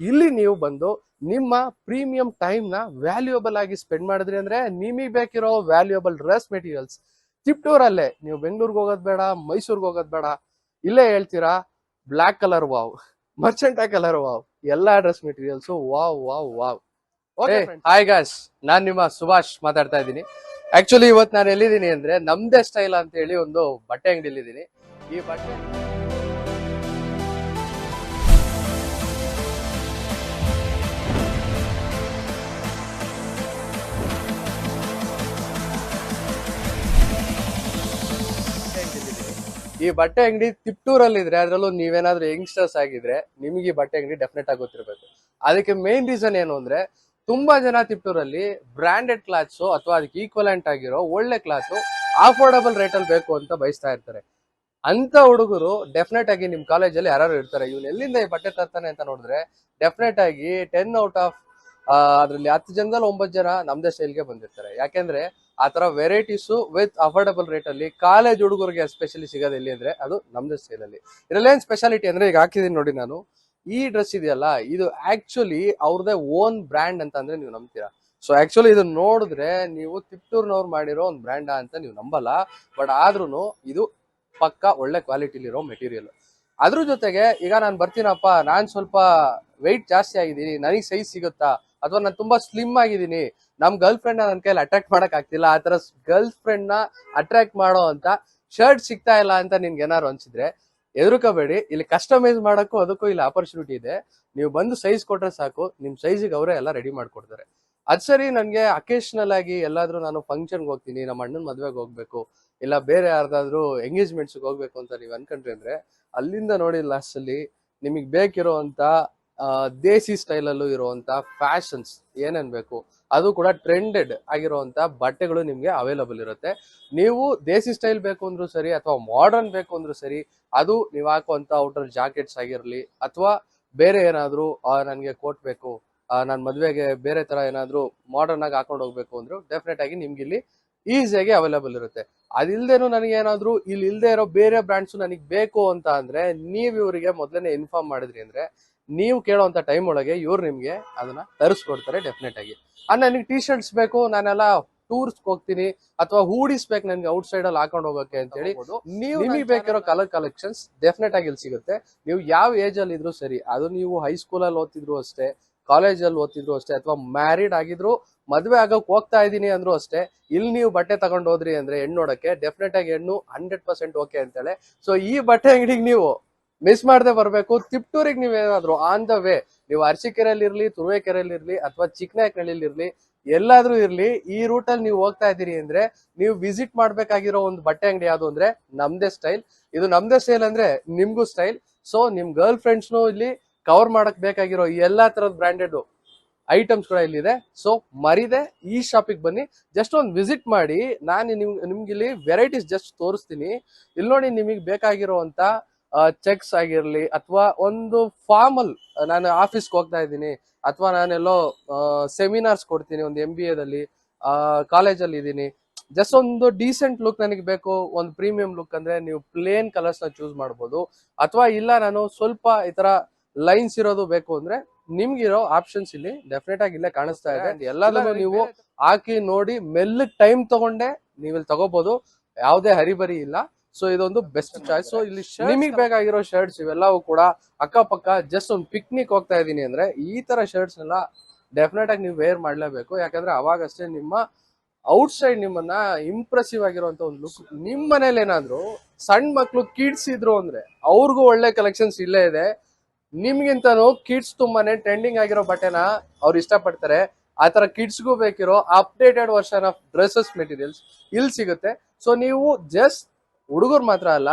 ಇಲ್ಲಿ ನೀವು ಬಂದು ನಿಮ್ಮ ಪ್ರೀಮಿಯಂ ಟೈಮ್ನ ವ್ಯಾಲ್ಯೂಯಬಲ್ ಆಗಿ ಸ್ಪೆಂಡ್ ಮಾಡಿದ್ರಿ ಅಂದ್ರೆ ನಿಮಗೆ ಬೇಕಿರೋ ವ್ಯಾಲ್ಯೂಯಬಲ್ ಡ್ರೆಸ್ ಮೆಟೀರಿಯಲ್ಸ್ ತಿಪ್ಟೂರಲ್ಲೇ ನೀವು ಬೆಂಗಳೂರಿಗೆ ಹೋಗೋದ್ ಬೇಡ ಮೈಸೂರಿಗೆ ಹೋಗೋದು ಬೇಡ. ಇಲ್ಲೇ ಹೇಳ್ತೀರಾ? ಬ್ಲಾಕ್ ಕಲರ್ ವಾವ್ ಮರ್ಚೆಂಟಾ ಕಲರ್ ವಾವ್ ಎಲ್ಲ dress materials wow wow wow hi guys ನಾನ್ ನಿಮ್ಮ ಸುಭಾಷ್ ಮಾತಾಡ್ತಾ ಇದ್ದೀನಿ. ಆಕ್ಚುಲಿ ಇವತ್ತು ನಾನು ಎಲ್ಲಿದ್ದೀನಿ ಅಂದ್ರೆ ನಮ್ದೇ ಸ್ಟೈಲ್ ಅಂತ ಹೇಳಿ ಒಂದು ಬಟ್ಟೆ ಅಂಗಡಿಲಿದ್ದೀನಿ ಈ ಬಟ್ಟೆ ಈ ಬಟ್ಟೆ ಅಂಗಡಿ ತಿಪ್ಟೂರಲ್ಲಿ ಇದ್ರೆ ಅದ್ರಲ್ಲೂ ನೀವೇನಾದ್ರೂ ಯಂಗ್ಸ್ಟರ್ಸ್ ಆಗಿದ್ರೆ ನಿಮಗೆ ಈ ಬಟ್ಟೆ ಅಂಗಡಿ ಡೆಫಿನೆಟ್ ಆಗಿ ಗೊತ್ತಿರಬೇಕು. ಅದಕ್ಕೆ ಮೇನ್ ರೀಸನ್ ಏನು ಅಂದ್ರೆ ತುಂಬಾ ಜನ ತಿಪ್ಟೂರಲ್ಲಿ ಬ್ರಾಂಡೆಡ್ ಕ್ಲಾತ್ಸ್ ಅಥವಾ ಅದಕ್ಕೆ ಈಕ್ವಲೆಂಟ್ ಆಗಿರೋ ಒಳ್ಳೆ ಕ್ಲಾತ್ ಅಫೋರ್ಡಬಲ್ ರೇಟ್ ಅಲ್ಲಿ ಬೇಕು ಅಂತ ಬಯಸ್ತಾ ಇರ್ತಾರೆ. ಅಂತ ಹುಡುಗರು ಡೆಫಿನೆಟ್ ಆಗಿ ನಿಮ್ ಕಾಲೇಜಲ್ಲಿ ಯಾರು ಇರ್ತಾರೆ, ಇವ್ನು ಎಲ್ಲಿಂದ ಈ ಬಟ್ಟೆ ತರ್ತಾನೆ ಅಂತ ನೋಡಿದ್ರೆ ಡೆಫಿನೆಟ್ ಆಗಿ ಟೆನ್ ಔಟ್ ಆಫ್ ಅದ್ರಲ್ಲಿ ಹತ್ತು ಜನದಲ್ಲಿ ಒಂಬತ್ತು ಜನ ನಮ್ದೇ ಸ್ಟೈಲ್ಗೆ ಬಂದಿರ್ತಾರೆ. ಯಾಕೆಂದ್ರೆ ಆ ತರ ವೆರೈಟೀಸ್ ವಿತ್ ಅಫೋರ್ಡಬಲ್ ರೇಟ್ ಅಲ್ಲಿ ಕಾಲೇಜ್ ಹುಡುಗರಿಗೆ ಎಸ್ಪೆಷಲಿ ಸಿಗೋದು ಎಲ್ಲಿ ಅಂದ್ರೆ ಅದು ನಮ್ದೇ ಸ್ಟೈಲ್ ಅಲ್ಲಿ. ಇದ್ರಲ್ಲಿ ಏನ್ ಸ್ಪೆಷಾಲಿಟಿ ಅಂದ್ರೆ ಈಗ ಹಾಕಿದೀನಿ ನೋಡಿ ನಾನು. ಈ ಡ್ರೆಸ್ ಇದೆಯಲ್ಲ, ಇದು ಆಕ್ಚುಲಿ ಅವ್ರದೇ ಓನ್ ಬ್ರ್ಯಾಂಡ್ ಅಂತ ಅಂದ್ರೆ ನೀವು ನಂಬ್ತೀರಾ. ಸೊ ಆಕ್ಚುಲಿ ಇದನ್ನ ನೋಡಿದ್ರೆ ನೀವು ತಿಪ್ಟೂರ್ನವ್ರು ಮಾಡಿರೋ ಒಂದು ಬ್ರ್ಯಾಂಡ ಅಂತ ನೀವು ನಂಬಲ್ಲ. ಬಟ್ ಆದ್ರೂ ಇದು ಪಕ್ಕ ಒಳ್ಳೆ ಕ್ವಾಲಿಟಿಲಿರೋ ಮೆಟೀರಿಯಲ್ ಅದ್ರ ಜೊತೆಗೆ ಈಗ ನಾನು ಬರ್ತೀನಪ್ಪ, ನಾನ್ ಸ್ವಲ್ಪ ವೆಯ್ಟ್ ಜಾಸ್ತಿ ಆಗಿದ್ದೀನಿ, ನನಗೆ ಸೈಜ್ ಸಿಗುತ್ತಾ? ಅಥವಾ ನಾನು ತುಂಬಾ ಸ್ಲಿಮ್ ಆಗಿದ್ದೀನಿ ನಮ್ ಗರ್ಲ್ ಫ್ರೆಂಡ್ ನನ್ನ ಕೈಯಲ್ಲಿ ಅಟ್ರಾಕ್ಟ್ ಮಾಡಕ್ ಆಗ್ತಿಲ್ಲ ಆ ತರ ಗರ್ಲ್ ಫ್ರೆಂಡ್ನ ಅಟ್ರಾಕ್ಟ್ ಮಾಡೋ ಅಂತ ಶರ್ಟ್ ಸಿಗ್ತಾ ಇಲ್ಲ ಅಂತ ನಿನ್ಗೆ ಏನಾರು ಅನ್ಸಿದ್ರೆ ಎದುರುಕೋಬೇಡಿ. ಇಲ್ಲಿ ಕಸ್ಟಮೈಸ್ ಮಾಡಕ್ಕೂ ಅದಕ್ಕೂ ಇಲ್ಲಿ ಆಪರ್ಚುನಿಟಿ ಇದೆ. ನೀವು ಬಂದು ಸೈಜ್ ಕೊಟ್ರೆ ಸಾಕು ನಿಮ್ ಸೈಜಿಗೆ ಅವರೇ ಎಲ್ಲ ರೆಡಿ ಮಾಡ್ಕೊಡ್ತಾರೆ. ಅದ್ ಸರಿ ನನ್ಗೆ ಅಕೇಶನಲ್ ಆಗಿ ಎಲ್ಲಾದ್ರೂ ನಾನು ಫಂಕ್ಷನ್ಗೆ ಹೋಗ್ತೀನಿ ನಮ್ಮ ಅಣ್ಣನ ಮದ್ವೆಗೆ ಹೋಗ್ಬೇಕು ಇಲ್ಲ ಬೇರೆ ಯಾರ್ದಾದ್ರೂ ಎಂಗೇಜ್ಮೆಂಟ್ಸ್ ಹೋಗ್ಬೇಕು ಅಂತ ನೀವು ಅನ್ಕೊಂಡ್ರಿ ಅಂದ್ರೆ ಅಲ್ಲಿಂದ ನೋಡಿ ಲಾಸ್ಟ್ ಅಲ್ಲಿ ನಿಮಗೆ ಬೇಕಿರೋ ಆ, ದೇಸಿ ಸ್ಟೈಲಲ್ಲೂ ಇರುವಂತ ಫ್ಯಾಷನ್ಸ್ ಏನೇನ್ ಬೇಕು ಅದು ಕೂಡ ಟ್ರೆಂಡೆಡ್ ಆಗಿರುವಂತ ಬಟ್ಟೆಗಳು ನಿಮ್ಗೆ ಅವೈಲಬಲ್ ಇರುತ್ತೆ. ನೀವು ದೇಸಿ ಸ್ಟೈಲ್ ಬೇಕು ಅಂದ್ರೂ ಸರಿ ಅಥವಾ ಮಾಡರ್ನ್ ಬೇಕು ಅಂದ್ರೂ ಸರಿ, ಅದು ನೀವು ಹಾಕುವಂತ ಔಟರ್ ಜಾಕೆಟ್ಸ್ ಆಗಿರ್ಲಿ ಅಥವಾ ಬೇರೆ ಏನಾದ್ರೂ ನನಗೆ ಕೋಟ್ ಬೇಕು ನನ್ನ ಮದ್ವೆಗೆ ಬೇರೆ ತರ ಏನಾದ್ರೂ ಮಾಡರ್ನ್ ಆಗಿ ಹಾಕೊಂಡು ಹೋಗ್ಬೇಕು ಅಂದ್ರು ಡೆಫಿನೆಟ್ ಆಗಿ ನಿಮ್ಗೆ ಇಲ್ಲಿ ಈಸಿಯಾಗಿ ಅವೈಲಬಲ್ ಇರುತ್ತೆ. ಅದಿಲ್ದೇನು ನನಗೆ ಏನಾದ್ರೂ ಇಲ್ಲಿ ಇಲ್ದೇ ಇರೋ ಬೇರೆ ಬ್ರ್ಯಾಂಡ್ಸ್ ನನಗೆ ಬೇಕು ಅಂತ ಅಂದ್ರೆ ನೀವ್ ಇವರಿಗೆ ಮೊದಲನೇ ಇನ್ಫಾರ್ಮ್ ಮಾಡಿದ್ರಿ ಅಂದ್ರೆ ನೀವು ಕೇಳೋಂತ ಟೈಮ್ ಒಳಗೆ ಇವ್ರು ನಿಮ್ಗೆ ಅದನ್ನ ತರಿಸ್ಕೊಡ್ತಾರೆ ಡೆಫಿನೆಟ್ ಆಗಿ. ಅಂದ್ರೆ ನನಗೆ ಟಿ ಶರ್ಟ್ಸ್ ಬೇಕು ನಾನೆಲ್ಲ ಟೂರ್ಸ್ ಹೋಗ್ತೀನಿ ಅಥವಾ ಹೂಡಿಸ್ ಬೇಕು ನನ್ಗೆ ಔಟ್ ಸೈಡ್ ಅಲ್ಲಿ ಹಾಕೊಂಡು ಹೋಗಕ್ಕೆ ಅಂತ ಹೇಳಿ ನೀವು ನಿಮಗೆ ಬೇಕಿರೋ ಕಲರ್ ಕಲೆಕ್ಷನ್ಸ್ ಡೆಫಿನೆಟ್ ಆಗಿ ಇಲ್ಲಿ ಸಿಗುತ್ತೆ. ನೀವು ಯಾವ ಏಜ್ ಅಲ್ಲಿ ಇದ್ರು ಸರಿ ಅದು ನೀವು ಹೈಸ್ಕೂಲ್ ಅಲ್ಲಿ ಓದ್ತಿದ್ರು ಅಷ್ಟೇ ಕಾಲೇಜ್ ಅಲ್ಲಿ ಓದ್ತಿದ್ರು ಅಷ್ಟೇ ಅಥವಾ ಮ್ಯಾರಿಡ್ ಆಗಿದ್ರು ಮದ್ವೆ ಆಗಕ್ ಹೋಗ್ತಾ ಇದೀನಿ ಅಂದ್ರು ಅಷ್ಟೇ ಇಲ್ಲಿ ನೀವು ಬಟ್ಟೆ ತಗೊಂಡು ಹೋದ್ರಿ ಅಂದ್ರೆ ಹೆಣ್ಣು ನೋಡಕ್ಕೆ ಡೆಫಿನೆಟ್ ಆಗಿ ಹೆಣ್ಣು ಹಂಡ್ರೆಡ್ ಪರ್ಸೆಂಟ್ ಓಕೆ ಅಂತೇಳಿ. ಸೊ ಈ ಬಟ್ಟೆ ಅಂಗಡಿಗೆ ನೀವು ಮಿಸ್ ಮಾಡದೆ ಬರ್ಬೇಕು. ತಿಪ್ಟೂರಿಗೆ ನೀವೇನಾದ್ರು ಆನ್ ದ ವೇ ನೀವು ಅರಸೀಕೆರೆಯಲ್ಲಿ ಇರ್ಲಿ ತುರುವೇಕೆರೆಯಲ್ಲಿ ಇರ್ಲಿ ಅಥವಾ ಚಿಕ್ಕನಾಯಕನಹಳ್ಳಿಲಿ ಇರ್ಲಿ ಎಲ್ಲಾದ್ರೂ ಇರ್ಲಿ, ಈ ರೂಟ್ ಅಲ್ಲಿ ನೀವು ಹೋಗ್ತಾ ಇದೀರಿ ಅಂದ್ರೆ, ನೀವು ವಿಸಿಟ್ ಮಾಡ್ಬೇಕಾಗಿರೋ ಒಂದು ಬಟ್ಟೆ ಅಂಗಡಿ ಯಾವ್ದು ಅಂದ್ರೆ, ನಮ್ದೇ ಸ್ಟೈಲ್ ಇದು ನಮ್ದೇ ಸ್ಟೈಲ್ ಅಂದ್ರೆ ನಿಮ್ಗೂ ಸ್ಟೈಲ್ ಸೊ ನಿಮ್ ಗರ್ಲ್ ಫ್ರೆಂಡ್ಸ್ನು ಇಲ್ಲಿ ಕವರ್ ಮಾಡಕ್ ಬೇಕಾಗಿರೋ ಎಲ್ಲಾ ತರದ ಬ್ರಾಂಡೆಡ್ ಐಟಮ್ಸ್ ಕೂಡ ಇಲ್ಲಿದೆ. ಸೊ ಮರಿದೆ ಈ ಶಾಪಿಗೆ ಬನ್ನಿ. ಜಸ್ಟ್ ಒಂದು ವಿಸಿಟ್ ಮಾಡಿ, ನಾನು ನಿಮ್ ನಿಮ್ಗೆ ಇಲ್ಲಿ ವೆರೈಟೀಸ್ ಜಸ್ಟ್ ತೋರಿಸ್ತೀನಿ. ಇಲ್ಲಿ ನೋಡಿ ನಿಮಗೆ ಬೇಕಾಗಿರುವಂತ ಚೆಕ್ಸ್ ಆಗಿರ್ಲಿ ಅಥವಾ ಒಂದು ಫಾರ್ಮಲ್ ನಾನು ಆಫೀಸ್ಗೆ ಹೋಗ್ತಾ ಇದ್ದೀನಿ ಅಥವಾ ನಾನೆಲ್ಲೋ ಸೆಮಿನಾರ್ಸ್ ಕೊಡ್ತೀನಿ ಒಂದು ಎಂ ಬಿ ಎದಲ್ಲಿ ಕಾಲೇಜಲ್ಲಿ ಇದ್ದೀನಿ. ಜಸ್ಟ್ ಒಂದು ಡೀಸೆಂಟ್ ಲುಕ್ ನನಗೆ ಬೇಕು ಒಂದು ಪ್ರೀಮಿಯಂ ಲುಕ್ ಅಂದ್ರೆ ನೀವು ಪ್ಲೇನ್ ಕಲರ್ಸ್ನ ಚೂಸ್ ಮಾಡ್ಬೋದು. ಅಥವಾ ಇಲ್ಲ ನಾನು ಸ್ವಲ್ಪ ಈ ತರ ಲೈನ್ಸ್ ಇರೋದು ಬೇಕು ಅಂದ್ರೆ ನಿಮ್ಗಿರೋ ಆಪ್ಷನ್ಸ್ ಇಲ್ಲಿ ಡೆಫಿನೆಟ್ ಆಗಿ ಇಲ್ಲೇ ಕಾಣಿಸ್ತಾ ಇದೆ. ಎಲ್ಲದನ್ನು ನೀವು ಹಾಕಿ ನೋಡಿ ಮೆಲ್ಲಗ್ ಟೈಮ್ ತಗೊಂಡೆ ನೀವು ಇಲ್ಲಿ ತಗೋಬಹುದು ಯಾವುದೇ ಹರಿಬರಿ ಇಲ್ಲ. ಸೊ ಇದೊಂದು ಬೆಸ್ಟ್ ಚಾಯ್ಸ್ ಸೊ ಇಲ್ಲಿ ನಿಮಗೆ ಬೇಕಾಗಿರೋ ಶರ್ಟ್ಸ್ ಇವೆಲ್ಲವೂ ಕೂಡ ಅಕ್ಕಪಕ್ಕ ಜಸ್ಟ್ ಒಂದು ಪಿಕ್ನಿಕ್ ಹೋಗ್ತಾ ಇದ್ದೀನಿ ಅಂದ್ರೆ ಈ ತರ ಶರ್ಟ್ಸ್ ಎಲ್ಲ ಡೆಫಿನೆಟ್ ಆಗಿ ನೀವು ವೇರ್ ಮಾಡ್ಲೇಬೇಕು. ಯಾಕಂದ್ರೆ ಅವಾಗಷ್ಟೇ ನಿಮ್ಮ ಔಟ್ ಸೈಡ್ ನಿಮ್ಮನ್ನ ಇಂಪ್ರೆಸಿವ್ ಆಗಿರುವಂತ ಒಂದು ಲುಕ್ ನಿಮ್ ಮನೇಲಿ ಏನಾದ್ರು ಸಣ್ಣ ಮಕ್ಳು ಕಿಡ್ಸ್ ಇದ್ರು ಅಂದ್ರೆ ಅವ್ರಿಗೂ ಒಳ್ಳೆ ಕಲೆಕ್ಷನ್ಸ್ ಇಲ್ಲೇ ಇದೆ. ನಿಮ್ಗಿಂತನೂ ಕಿಡ್ಸ್ ತುಂಬಾನೇ ಟ್ರೆಂಡಿಂಗ್ ಆಗಿರೋ ಬಟ್ಟೆನ ಅವ್ರು ಇಷ್ಟಪಡ್ತಾರೆ. ಆ ತರ ಕಿಡ್ಸ್ಗೂ ಬೇಕಿರೋ updated version of dresses materials ಇಲ್ಲಿ ಸಿಗುತ್ತೆ. ಸೊ ನೀವು ಜಸ್ಟ್ ಹುಡುಗರು ಮಾತ್ರ ಅಲ್ಲ,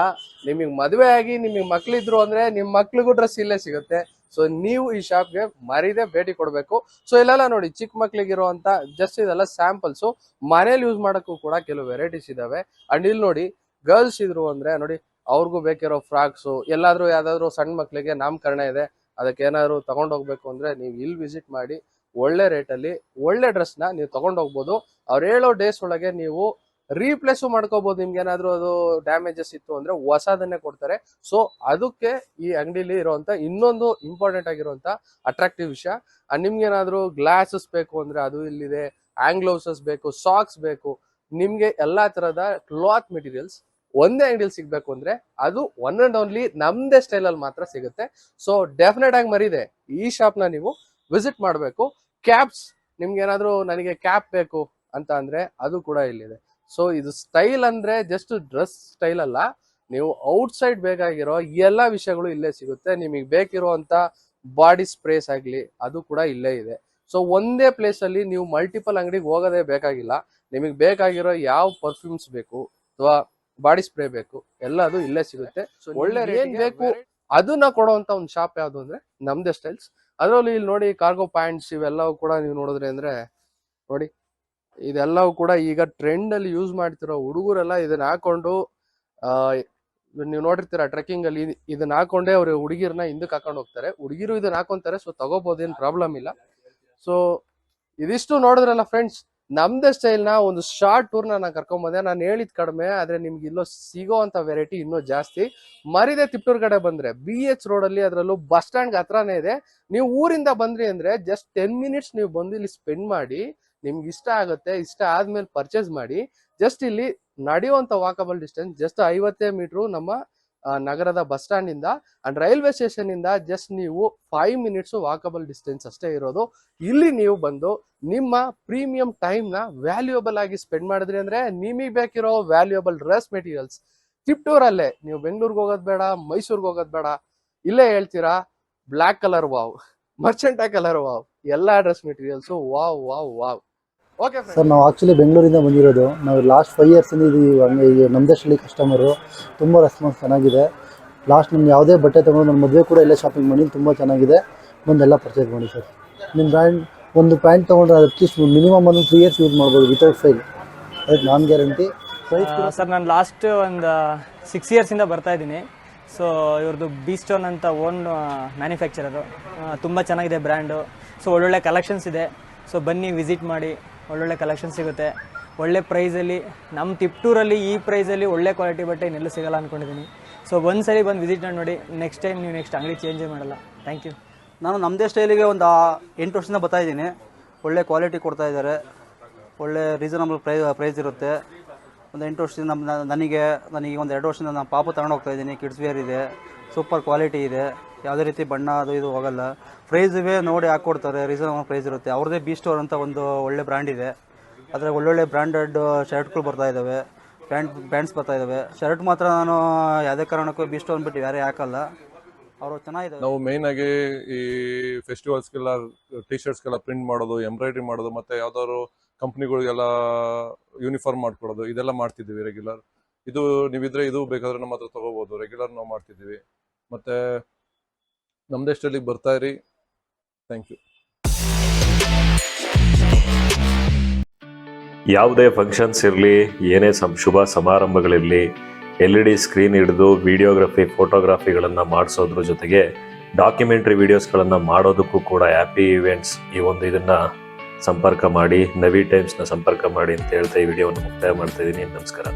ನಿಮಗೆ ಮದುವೆ ಆಗಿ ನಿಮಗೆ ಮಕ್ಳಿದ್ರು ಅಂದ್ರೆ ನಿಮ್ಮ ಮಕ್ಳಿಗೂ ಡ್ರೆಸ್ ಇಲ್ಲೇ ಸಿಗುತ್ತೆ. ಸೊ ನೀವು ಈ ಶಾಪ್ಗೆ ಮರಿದೆ ಭೇಟಿ ಕೊಡಬೇಕು. ಸೊ ಇಲ್ಲೆಲ್ಲ ನೋಡಿ ಚಿಕ್ಕ ಮಕ್ಳಿಗಿರುವಂತ ಜಸ್ಟ್ ಇದೆಲ್ಲ ಸ್ಯಾಂಪಲ್ಸ್ ಮನೇಲಿ ಯೂಸ್ ಮಾಡೋಕ್ಕೂ ಕೂಡ ಕೆಲವು ವೆರೈಟೀಸ್ ಇದಾವೆ. ಅಂಡ್ ಇಲ್ಲಿ ನೋಡಿ ಗರ್ಲ್ಸ್ ಇದ್ರು ಅಂದ್ರೆ ನೋಡಿ, ಅವ್ರಿಗೂ ಬೇಕಿರೋ ಫ್ರಾಕ್ಸು ಎಲ್ಲಾದ್ರೂ ಯಾವ್ದಾದ್ರು ಸಣ್ಣ ಮಕ್ಕಳಿಗೆ ನಾಮಕರಣ ಇದೆ. ಅದಕ್ಕೆ ಏನಾದರೂ ಹೋಗ್ಬೇಕು ಅಂದ್ರೆ ನೀವು ಇಲ್ಲಿ ವಿಸಿಟ್ ಮಾಡಿ, ಒಳ್ಳೆ ರೇಟಲ್ಲಿ ಒಳ್ಳೆ ಡ್ರೆಸ್ನ ನೀವು ತಗೊಂಡ್ ಹೋಗ್ಬೋದು. ಅವ್ರು ಹೇಳೋ ಡೇಸ್ ಒಳಗೆ ನೀವು ರೀಪ್ಲೇಸು ಮಾಡ್ಕೋಬಹುದು ನಿಮ್ಗೆ ಏನಾದ್ರು ಅದು ಡ್ಯಾಮೇಜಸ್ ಇತ್ತು ಅಂದ್ರೆ ಹೊಸದನ್ನೇ ಕೊಡ್ತಾರೆ. ಸೊ ಅದಕ್ಕೆ ಈ ಅಂಗಡಿಲಿ ಇರುವಂತ ಇನ್ನೊಂದು ಇಂಪಾರ್ಟೆಂಟ್ ಆಗಿರುವಂತ ಅಟ್ರಾಕ್ಟಿವ್ ವಿಷಯ ನಿಮ್ಗೆ ಏನಾದ್ರು ಗ್ಲಾಸಸ್ ಬೇಕು ಅಂದ್ರೆ ಅದು ಇಲ್ಲಿದೆ ಆಂಗ್ಲೋಸಸ್ ಬೇಕು ಸಾಕ್ಸ್ ಬೇಕು, ನಿಮ್ಗೆ ಎಲ್ಲಾ ತರದ ಕ್ಲಾತ್ ಮೆಟೀರಿಯಲ್ಸ್ ಒಂದೇ ಅಂಗಡಿಯಲ್ಲಿ ಸಿಗ್ಬೇಕು ಅಂದ್ರೆ ಅದು ಒನ್ ಅಂಡ್ ಓನ್ಲಿ ನಮ್ದೇ ಸ್ಟೈಲ್ ಅಲ್ಲಿ ಮಾತ್ರ ಸಿಗುತ್ತೆ. ಸೊ ಡೆಫಿನೆಟ್ ಆಗಿ ಮರಿದೆ, ಈ ಶಾಪ್ನ ನೀವು ವಿಸಿಟ್ ಮಾಡಬೇಕು. ಕ್ಯಾಪ್ಸ್ ನಿಮ್ಗೆ ಏನಾದ್ರು ನನಗೆ ಕ್ಯಾಪ್ ಬೇಕು ಅಂತ ಅಂದ್ರೆ ಅದು ಕೂಡ ಇಲ್ಲಿದೆ. ಸೊ ಇದು ಸ್ಟೈಲ್ ಅಂದ್ರೆ ಜಸ್ಟ್ ಡ್ರೆಸ್ ಸ್ಟೈಲ್ ಅಲ್ಲ. ನೀವು ಔಟ್ ಸೈಡ್ ಬೇಕಾಗಿರೋ ಎಲ್ಲ ವಿಷಯಗಳು ಇಲ್ಲೇ ಸಿಗುತ್ತೆ. ನಿಮಗೆ ಬೇಕಿರುವಂತ ಬಾಡಿ ಸ್ಪ್ರೇಸ್ ಆಗ್ಲಿ ಅದು ಕೂಡ ಇಲ್ಲೇ ಇದೆ. ಸೊ ಒಂದೇ ಪ್ಲೇಸ್ ಅಲ್ಲಿ ನೀವು ಮಲ್ಟಿಪಲ್ ಅಂಗಡಿಗೆ ಹೋಗೋದೇ ಬೇಕಾಗಿಲ್ಲ. ನಿಮಗೆ ಬೇಕಾಗಿರೋ ಯಾವ ಪರ್ಫ್ಯೂಮ್ಸ್ ಬೇಕು ಅಥವಾ ಬಾಡಿ ಸ್ಪ್ರೇ ಬೇಕು ಎಲ್ಲ ಅದು ಇಲ್ಲೇ ಸಿಗುತ್ತೆ. ಒಳ್ಳೆ ಏನ್ ಬೇಕು? ಅದನ್ನ ಕೊಡುವಂತ ಒಂದು ಶಾಪ್ ಯಾವ್ದು ಅಂದ್ರೆ ನಮ್ದೇ ಸ್ಟೈಲ್ಸ್ ಅದರಲ್ಲಿ ಇಲ್ಲಿ ನೋಡಿ ಕಾರ್ಗೋ ಪ್ಯಾಂಟ್ಸ್ ಇವೆಲ್ಲವೂ ಕೂಡ ನೀವು ನೋಡಿದ್ರೆ ಅಂದ್ರೆ ನೋಡಿ ಇದೆಲ್ಲವೂ ಕೂಡ ಈಗ ಟ್ರೆಂಡ್ ಅಲ್ಲಿ ಯೂಸ್ ಮಾಡ್ತಿರೋ ಹುಡುಗರೆಲ್ಲ ಇದನ್ನ ಹಾಕೊಂಡು ನೀವು ನೋಡಿರ್ತೀರ ಟ್ರೆಕ್ಕಿಂಗ್ ಅಲ್ಲಿ ಇದ್- ಇದನ್ನ ಹಾಕೊಂಡೇ ಅವ್ರ ಹುಡುಗಿರ್ನ ಹಿಂದಕ್ಕೆ ಹಾಕೊಂಡು ಹೋಗ್ತಾರೆ. ಹುಡುಗಿರು ಇದನ್ನ ಹಾಕೊಂತಾರೆ ಸೊ ತಗೋಬಹುದು ಏನ್ ಪ್ರಾಬ್ಲಮ್ ಇಲ್ಲ. ಸೊ ಇದಿಷ್ಟು ನೋಡಿದ್ರಲ್ಲ ಫ್ರೆಂಡ್ಸ್ ನಮ್ದೇ ಸ್ಟೈಲ್ನ ಒಂದು ಶಾರ್ಟ್ ಟೂರ್ ನಾನು ಕರ್ಕೊಂಡ್ ಬಂದೆ ನಾನು ಹೇಳಿದ್ ಕಡಿಮೆ, ಆದ್ರೆ ನಿಮ್ಗೆ ಇಲ್ಲೋ ಸಿಗೋ ಅಂತ ವೆರೈಟಿ ಇನ್ನೂ ಜಾಸ್ತಿ. ಮರಿದೆ ತಿಪ್ಟೂರ್ ಕಡೆ ಬಂದ್ರೆ ಬಿ ಎಚ್ ರೋಡ್ ಅಲ್ಲಿ ಅದರಲ್ಲೂ ಬಸ್ ಸ್ಟ್ಯಾಂಡ್ ಹತ್ರನೇ ಇದೆ. ನೀವು ಊರಿಂದ ಬಂದ್ರಿ ಅಂದ್ರೆ ಜಸ್ಟ್ ಟೆನ್ ಮಿನಿಟ್ಸ್ ನೀವು ಬಂದು ಇಲ್ಲಿ ಸ್ಪೆಂಡ್ ಮಾಡಿ ನಿಮ್ಗೆ ಇಷ್ಟ ಆಗುತ್ತೆ, ಇಷ್ಟ ಆದ್ಮೇಲೆ ಪರ್ಚೇಸ್ ಮಾಡಿ ಜಸ್ಟ್ ಇಲ್ಲಿ ನಡೆಯುವಂತ ವಾಕಬಲ್ ಡಿಸ್ಟೆನ್ಸ್ ಜಸ್ಟ್ ಐವತ್ತೇ ಮೀಟರ್ ನಮ್ಮ ನಗರದ ಬಸ್ ಸ್ಟ್ಯಾಂಡ್ ಇಂದ ಅಂಡ್ ರೈಲ್ವೆ ಸ್ಟೇಷನ್ ಇಂದ ಜಸ್ಟ್ ನೀವು ಫೈವ್ ಮಿನಿಟ್ಸ್ ವಾಕಬಲ್ ಡಿಸ್ಟೆನ್ಸ್ ಅಷ್ಟೇ ಇರೋದು. ಇಲ್ಲಿ ನೀವು ಬಂದು ನಿಮ್ಮ ಪ್ರೀಮಿಯಂ ಟೈಮ್ನ ವ್ಯಾಲ್ಯೂಯಬಲ್ ಆಗಿ ಸ್ಪೆಂಡ್ ಮಾಡಿದ್ರಿ ಅಂದ್ರೆ ನಿಮಗೆ ಬೇಕಿರೋ ವ್ಯಾಲ್ಯೂಯಬಲ್ ಡ್ರೆಸ್ ಮೆಟೀರಿಯಲ್ಸ್ ತಿಪ್ಟೂರ್ ಅಲ್ಲೇ ನೀವು ಬೆಂಗಳೂರಿಗೆ ಹೋಗೋದು ಬೇಡ, ಮೈಸೂರಿಗೆ ಹೋಗೋದು ಬೇಡ. ಇಲ್ಲೇ ಹೇಳ್ತೀರಾ? ಬ್ಲ್ಯಾಕ್ ಕಲರ್ ವಾವ್ ಮರ್ಚೆಂಟಾ ಕಲರ್ ವಾವ್, ಎಲ್ಲಾ dress materials wow wow wow. Sir ನಾವು ಆ್ಯಕ್ಚುಲಿ ಬೆಂಗಳೂರಿಂದ ಬಂದಿರೋದು. ನಾವು ಲಾಸ್ಟ್ ಫೈವ್ ಇಯರ್ಸಿಂದ ಇದು ಹಂಗೆ ಈಗ ನಮ್ಮದಷ್ಟಲ್ಲಿ ಕಸ್ಟಮರು ತುಂಬ ರೆಸ್ಪಾನ್ಸ್ ಚೆನ್ನಾಗಿದೆ. ಲಾಸ್ಟ್ ನಾನು ಯಾವುದೇ ಬಟ್ಟೆ ತೊಗೊಂಡು ನನ್ನ ಮದುವೆ ಕೂಡ ಇಲ್ಲೇ ಶಾಪಿಂಗ್ ಮಾಡಿ ತುಂಬ ಚೆನ್ನಾಗಿದೆ. ಬಂದೆಲ್ಲ ಪರ್ಚೇಸ್ ಮಾಡಿ ಸರ್. ನಿಮ್ಮ ಬ್ರ್ಯಾಂಡ್ ಒಂದು ಪ್ಯಾಂಟ್ ತೊಗೊಂಡ್ರೆ ಅಟ್ಲೀಸ್ಟ್ ಮಿನಿಮಮ್ ಒಂದು ತ್ರೀ ಇಯರ್ಸ್ ಯೂಸ್ ಮಾಡ್ಬೋದು ವಿತೌಟ್ ಫೈಲ್ ಅದಕ್ಕೆ ನಾನ್ ಗ್ಯಾರಂಟಿ ಸರ್ ನಾನು ಲಾಸ್ಟ್ ಒಂದು ಸಿಕ್ಸ್ ಇಯರ್ಸಿಂದ ಬರ್ತಾ ಇದ್ದೀನಿ. ಸೊ ಇವ್ರದ್ದು ಬಿ ಸ್ಟೋನ್ ಅಂತ ಓನ್ ಮ್ಯಾನುಫ್ಯಾಕ್ಚರರು ತುಂಬ ಚೆನ್ನಾಗಿದೆ ಬ್ರ್ಯಾಂಡು ಸೊ ಒಳ್ಳೊಳ್ಳೆ ಕಲೆಕ್ಷನ್ಸ್ ಇದೆ. ಸೊ ಬನ್ನಿ ವಿಸಿಟ್ ಮಾಡಿ. ಒಳ್ಳೊಳ್ಳೆ ಕಲೆಕ್ಷನ್ ಸಿಗುತ್ತೆ. ಒಳ್ಳೆ ಪ್ರೈಸಲ್ಲಿ ನಮ್ಮ ತಿಪ್ಟೂರಲ್ಲಿ ಈ ಪ್ರೈಸಲ್ಲಿ ಒಳ್ಳೆ ಕ್ವಾಲಿಟಿ ಬಟ್ಟೆ ಇನ್ನೆಲ್ಲೂ ಸಿಗಲ್ಲ ಅಂದ್ಕೊಂಡಿದ್ದೀನಿ ಸೊ ಒಂದು ಸರಿ ಬಂದು ವಿಸಿಟ್ ಮಾಡಿ ನೋಡಿ ನೆಕ್ಸ್ಟ್ ಟೈಮ್ ನೀವು ನೆಕ್ಸ್ಟ್ ಅಂಗಡಿ ಚೇಂಜೇ ಮಾಡಲ್ಲ. ಥ್ಯಾಂಕ್ ಯು ನಾನು ನಮ್ಮದೇ ಸ್ಟೈಲಿಗೆ ಒಂದು ಎಂಟು ವರ್ಷದಿಂದ ಬರ್ತಾ ಇದ್ದೀನಿ. ಒಳ್ಳೆ ಕ್ವಾಲಿಟಿ ಕೊಡ್ತಾ ಇದ್ದಾರೆ. ಒಳ್ಳೆ ರೀಸನಬಲ್ ಪ್ರೈ ಪ್ರೈಸ್ ಇರುತ್ತೆ. ಒಂದು ಎಂಟು ವರ್ಷದಿಂದ ನಮ್ಮ ನನಗೆ ನನಗೆ ಒಂದು ಎರಡು ವರ್ಷದಿಂದ ನಾನು ಪಾಪು ತಗೊಂಡು ಹೋಗ್ತಾ ಇದ್ದೀನಿ. ಕಿಡ್ಸ್ ವೇರ್ ಇದೆ. ಸೂಪರ್ ಕ್ವಾಲಿಟಿ ಇದೆ. ಯಾವುದೇ ರೀತಿ ಬಣ್ಣ ಅದು ಇದು ಹೋಗಲ್ಲ. ಪ್ರೈಸ್ ನೋಡಿ ಹಾಕ್ಕೊಡ್ತಾರೆ ರೀಸನಬಲ್ ಪ್ರೈಸ್ ಇರುತ್ತೆ. ಅವ್ರದ್ದೇ ಬಿ ಸ್ಟೋರ್ ಅಂತ ಒಂದು ಒಳ್ಳೆ ಬ್ರ್ಯಾಂಡ್ ಇದೆ. ಅದ್ರಾಗ ಒಳ್ಳೊಳ್ಳೆ ಬ್ರ್ಯಾಂಡೆಡ್ ಶರ್ಟ್ಗಳು ಬರ್ತಾ ಇದ್ದಾವೆ ಪ್ಯಾಂಟ್ ಪ್ಯಾಂಟ್ಸ್ ಬರ್ತಾ ಇದ್ದಾವೆ ಶರ್ಟ್ ಮಾತ್ರ ನಾನು ಯಾವುದೇ ಕಾರಣಕ್ಕೂ ಬಿ ಸ್ಟೋರ್ ಅಂದ್ಬಿಟ್ಟು ಯಾರೇ ಹಾಕಲ್ಲ. ಅವರು ಚೆನ್ನಾಗಿದೆ. ನಾವು ಮೇನ್ ಆಗಿ ಈ ಫೆಸ್ಟಿವಲ್ಸ್ಗೆಲ್ಲ ಟಿ ಶರ್ಟ್ಸ್ಗೆಲ್ಲ ಪ್ರಿಂಟ್ ಮಾಡೋದು ಎಂಬ್ರಾಯ್ಡ್ರಿ ಮಾಡೋದು, ಮತ್ತೆ ಯಾವ್ದಾದ್ರು ಕಂಪ್ನಿಗಳಿಗೆಲ್ಲ ಯೂನಿಫಾರ್ಮ್ ಮಾಡ್ಕೊಡೋದು, ಇದೆಲ್ಲ ಮಾಡ್ತಿದ್ದೀವಿ ರೆಗ್ಯುಲರ್ ಇದು ನೀವಿದ್ರೆ ಇದು ಬೇಕಾದ್ರೆ ನಮ್ಮ ಹತ್ರ ತಗೋಬಹುದು ರೆಗ್ಯುಲರ್ ನಾವು ಮಾಡ್ತಿದ್ದೀವಿ. ಮತ್ತೆ ಸ್ಟೈಲಿಗೆ ಬರ್ತಾ ಇರಿ. ಥ್ಯಾಂಕ್ ಯು ಯಾವುದೇ ಫಂಕ್ಷನ್ಸ್ ಇರಲಿ, ಏನೇ ಸಂ, ಶುಭ ಸಮಾರಂಭಗಳಿರಲಿ ಎಲ್ ಇ ಡಿ ಸ್ಕ್ರೀನ್ ಹಿಡಿದು ವಿಡಿಯೋಗ್ರಫಿ ಫೋಟೋಗ್ರಫಿಗಳನ್ನು ಮಾಡಿಸೋದ್ರ ಜೊತೆಗೆ ಡಾಕ್ಯುಮೆಂಟ್ರಿ ವಿಡಿಯೋಸ್ಗಳನ್ನು ಮಾಡೋದಕ್ಕೂ ಕೂಡ ಹ್ಯಾಪಿ ಇವೆಂಟ್ಸ್ ಈ ಒಂದು ಇದನ್ನು ಸಂಪರ್ಕ ಮಾಡಿ ನವಿ ಟೈಮ್ಸ್ನ ಸಂಪರ್ಕ ಮಾಡಿ ಅಂತ ಹೇಳ್ತಾ ಈ ವಿಡಿಯೋವನ್ನು ಮುಕ್ತಾಯ ಮಾಡ್ತಾ ಇದ್ದೀನಿ. ನಮಸ್ಕಾರ.